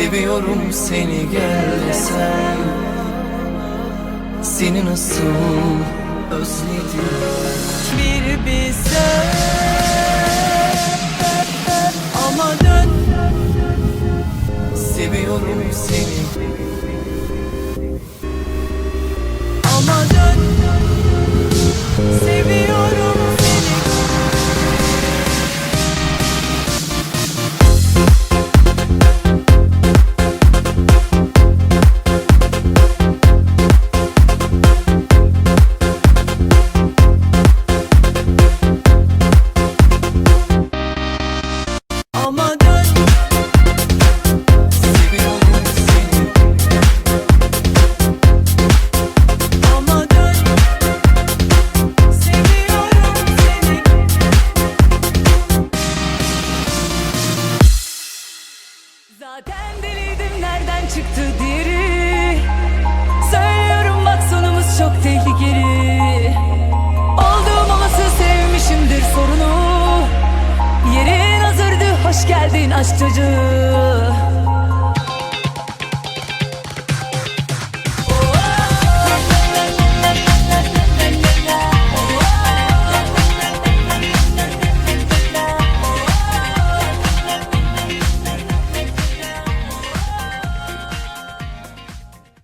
Seviyorum seni gel desem Seni nasıl özledim? Bir bilsen. Ama dön. Seviyorum seni çıktı diri Söylüyorum bak sonumuz çok tehlikeli. Olduğum olası sevmişimdir sorunu. Yerin hazırdı hoş geldin aşk çocuğu